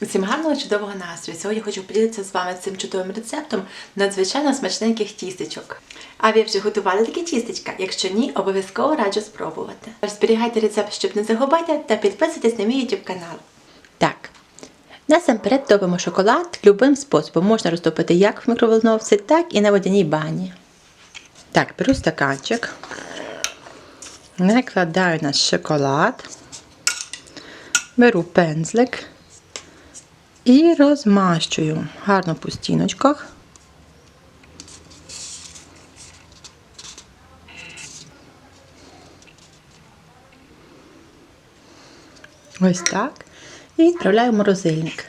Усім гарного чудового настрою. Сьогодні хочу поділитися з вами цим чудовим рецептом надзвичайно смачненьких тістечок. А ви вже готували такі тістечка? Якщо ні, обов'язково раджу спробувати. Зберігайте рецепт, щоб не загубити, та підписуйтесь на мій YouTube канал. Так. Насамперед топимо шоколад любим способом. Можна розтопити як в мікроволновці, так і на водяній бані. Так, беру стаканчик. Накладаю наш шоколад. Беру пензлик. І розмащую гарно по стіночках. Ось так. І відправляю в морозильник.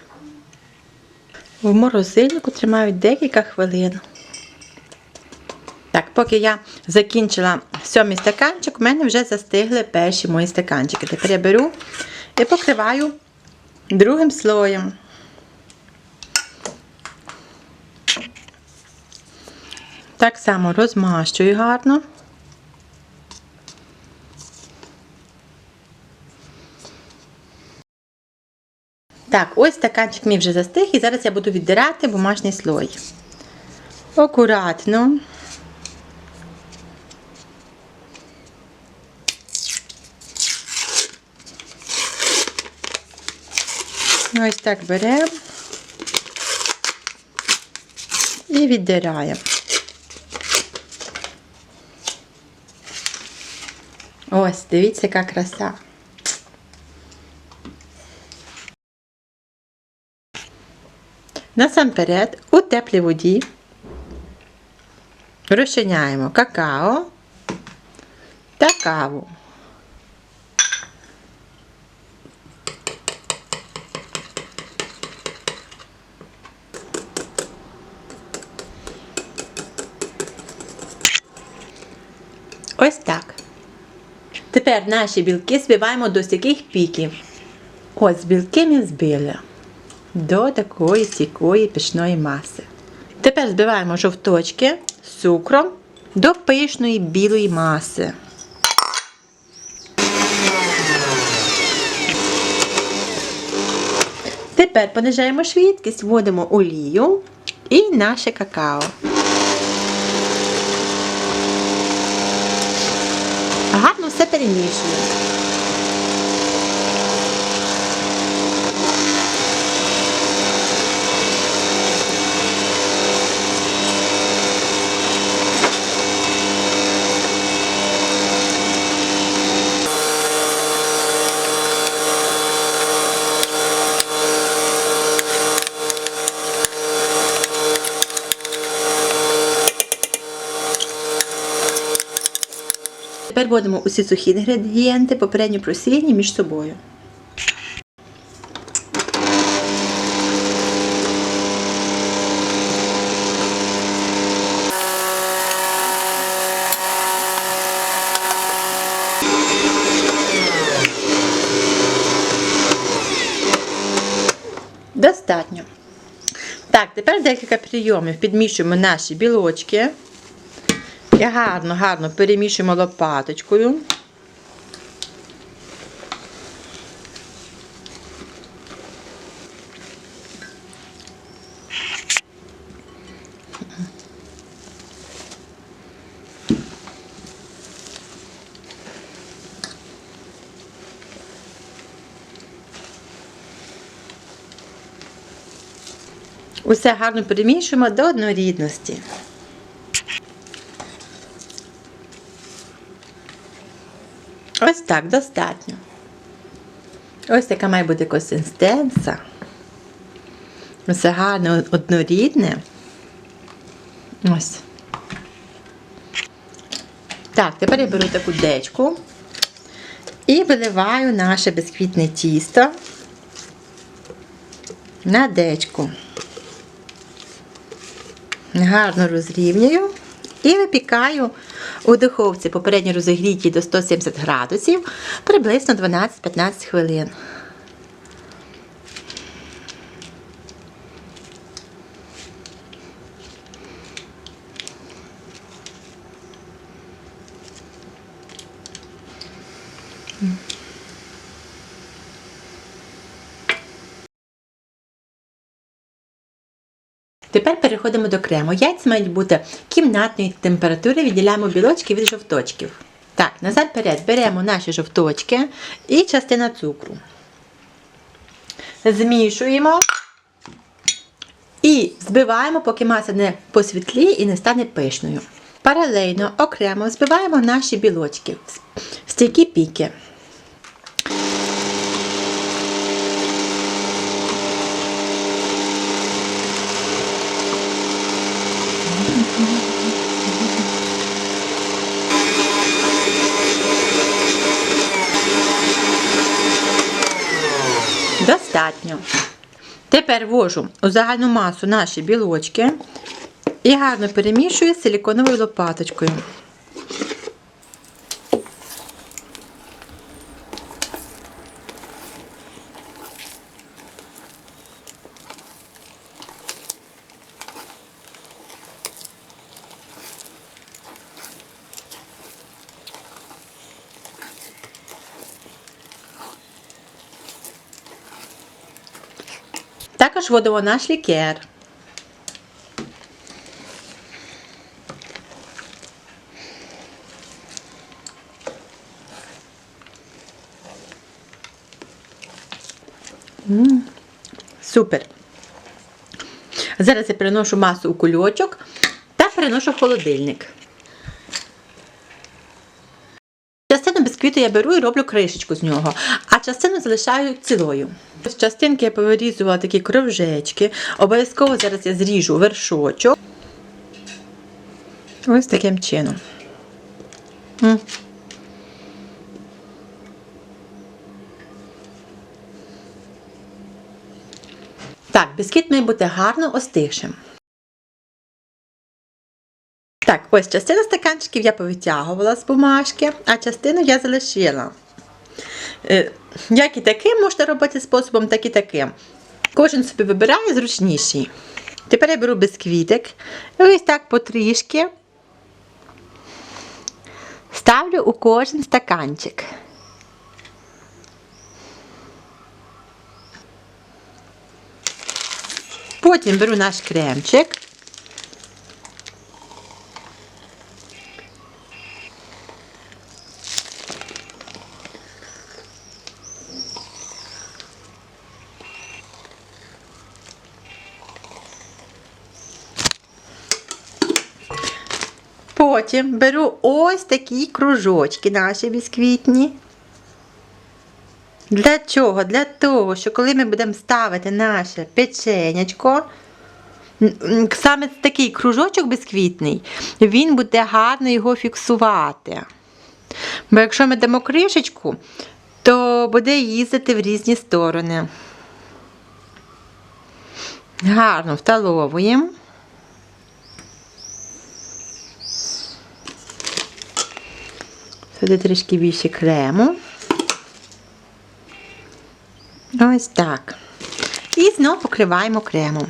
В морозильнику тримаю декілька хвилин. Так, поки я закінчила сьомий стаканчик, у мене вже застигли перші мої стаканчики. Тепер я беру і покриваю другим слоєм. Так само розмащую гарно. Так, ось стаканчик мій вже застиг, і зараз я буду віддирати бумажний слой. Акуратно. Ось так беремо і віддираємо. Ось, дивіться, яка краса. Насамперед у теплій воді розчиняємо какао та каву. Ось так. Тепер наші білки збиваємо до таких піків. Ось білки ми збили до такої стійкої пішної маси. Тепер збиваємо жовточки з цукром до пишної білої маси. Тепер понижаємо швидкість, вводимо олію і наше какао. Гарно Тепер вводимо усі сухі інгредієнти, попередньо просіяні між собою. Достатньо. Так, тепер декілька прийомів. Підмішуємо наші білочки. І гарно, гарно перемішуємо лопаточкою. Усе гарно перемішуємо до однорідності. Ось так достатньо. Ось така має бути консистенція. Все гарне, однорідне. Ось. Так, тепер я беру таку дечку і виливаю наше безквітне тісто на дечку. Гарно розрівнюю. І випікаю у духовці попередньо розігрітій до 170 градусів приблизно 12-15 хвилин. Тепер переходимо до крему. Яйця мають бути кімнатної температури, відділяємо білочки від жовточків. Так, назад перед беремо наші жовточки і частина цукру. Змішуємо і збиваємо, поки маса не посвітліє і не стане пишною. Паралельно окремо збиваємо наші білочки в стійкі піки. Достатньо. Тепер ввожу у загальну масу наші білочки і гарно перемішую силіконовою лопаточкою. Також вводимо наш лікер. Супер. Зараз я переношу масу у кульочок та переношу в холодильник. Частину я беру і роблю кришечку з нього, а частину залишаю цілою. З частинки я повирізувала такі кровжечки. Обов'язково зараз я зріжу вершочок. Ось таким чином. Так, бісквіт має бути гарно остигшим. Так, ось частину стаканчиків я повитягувала з бумажки, а частину я залишила. Е, Як і таким можна робити способом, так і таким. Кожен собі вибирає зручніший. Тепер я беру бісквітик і ось так потрішки ставлю у кожен стаканчик. Потім беру наш кремчик. Потім беру ось такі кружочки наші бісквітні. Для чого? Для того, що коли ми будемо ставити наше м, саме такий кружочок бісквітний, він буде гарно його фіксувати. Бо якщо ми дамо кришечку, то буде їздити в різні сторони. Гарно вталовуємо. Сюди трішки більше крему. Ось так. І знову покриваємо кремом.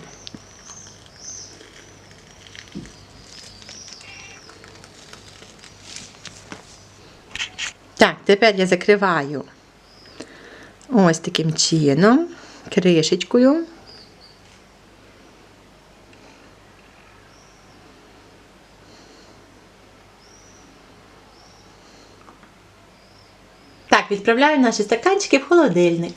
Так, тепер я закриваю ось таким чином, кришечкою. Відправляю наші стаканчики в холодильник.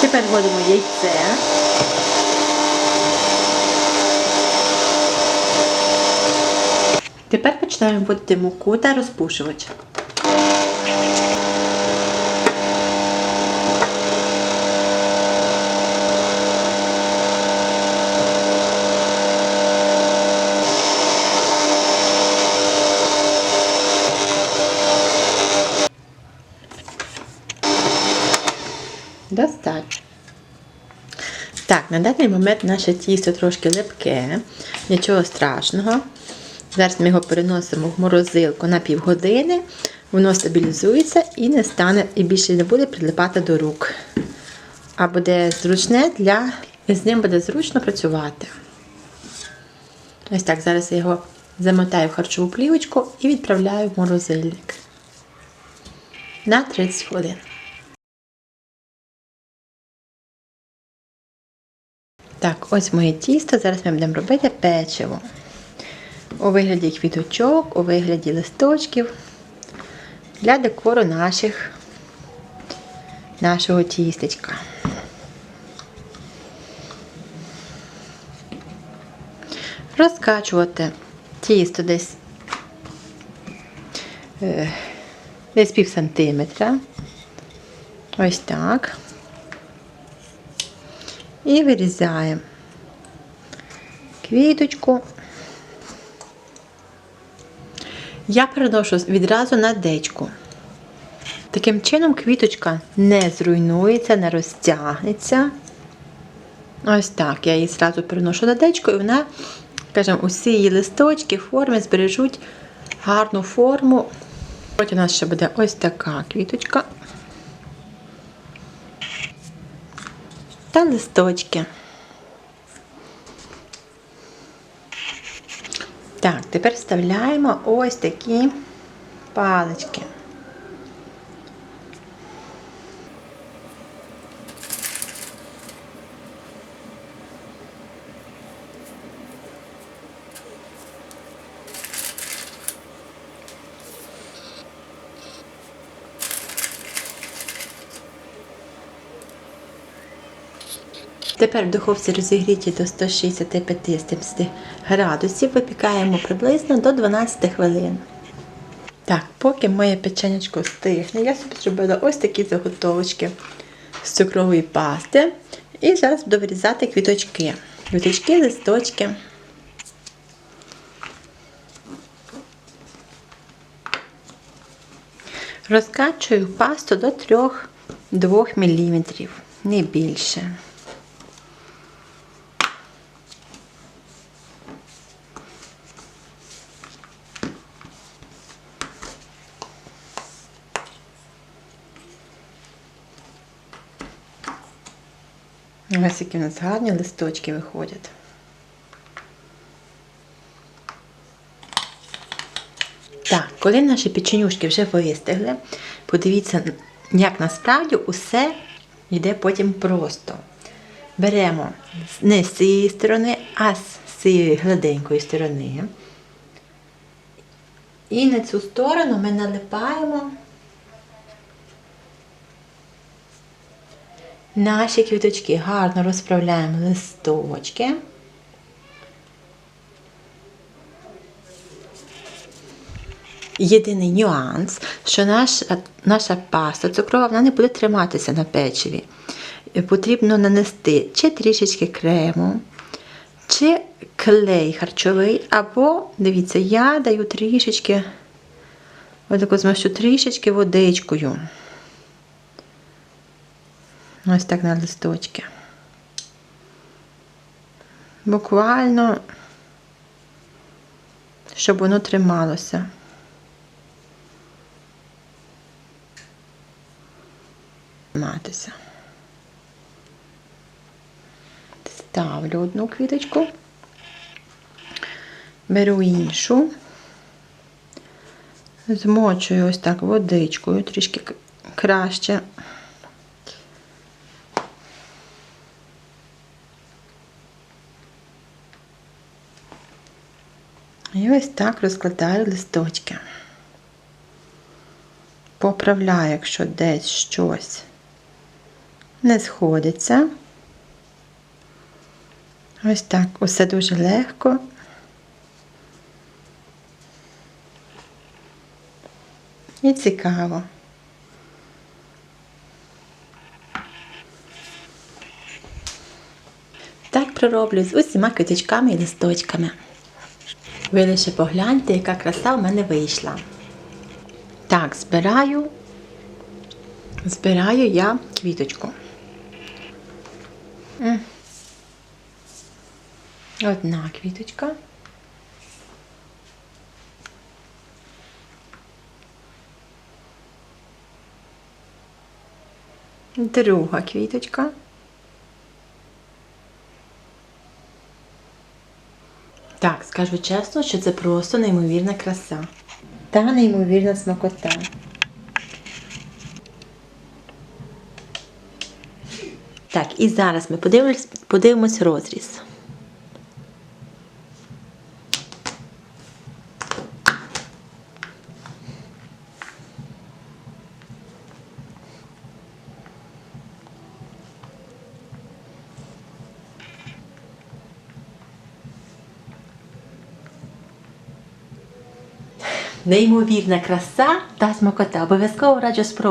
Тепер вводимо яйце. Тепер починаємо вводити муку та розпушувач. Достатньо. Так, на даний момент наше тісто трошки липке, нічого страшного. Зараз ми його переносимо в морозилку на півгодини, воно стабілізується і не стане, і більше не буде прилипати до рук. А буде зручне для і з ним буде зручно працювати. Ось так, зараз я його замотаю в харчову плівочку і відправляю в морозильник на 30 хвилин. Так, ось моє тісто. Зараз ми будемо робити печиво. У вигляді квіточок, у вигляді листочків для декору наших, нашого тістечка. Розкачувати тісто десь, е, десь пів сантиметра. Ось так. І вирізаємо квіточку. Я переношу відразу на дечку. Таким чином квіточка не зруйнується, не розтягнеться. Ось так. Я її зразу переношу на дечку, і вона, скажімо, усі її листочки, форми збережуть гарну форму. Потім у нас ще буде ось така квіточка. Та листочки. Так, тепер вставляємо ось такі палички. Тепер в духовці розігріті до 165-70 градусів випікаємо приблизно до 12 хвилин. Так, поки моє печенечко стигне, я собі зробила ось такі заготовочки з цукрової пасти. І зараз буду вирізати квіточки. Квіточки, листочки. Розкачую пасту до 3-2 мм, не більше. Ось які у нас гарні листочки виходять. Так, коли наші печенюшки вже вистигли, подивіться, як насправді усе йде потім просто. Беремо не з цієї сторони, а з цієї гладенької сторони. І на цю сторону ми налипаємо Наші квіточки гарно розправляємо листочки. Єдиний нюанс, що наша, наша паста цукрова вона не буде триматися на печиві. Потрібно нанести чи трішечки крему, чи клей харчовий, або, дивіться, я даю трішечки, отаку змащу трішечки водичкою. Ось так на листочки. Буквально, щоб воно трималося. Триматися. Ставлю одну квіточку, беру іншу, змочую ось так водичкою, трішки краще. І ось так розкладаю листочки. Поправляю, якщо десь щось не сходиться. Ось так, усе дуже легко. І цікаво. Так пророблю з усіма квіточками і листочками. Ви лише погляньте, яка краса в мене вийшла. Так, збираю, збираю я квіточку. Одна квіточка. Друга квіточка. Так, скажу чесно, що це просто неймовірна краса. Та неймовірна смакота. Так, і зараз ми подивимось, подивимось розріз. Неймовірна краса та смакота. Обов'язково раджу спробувати.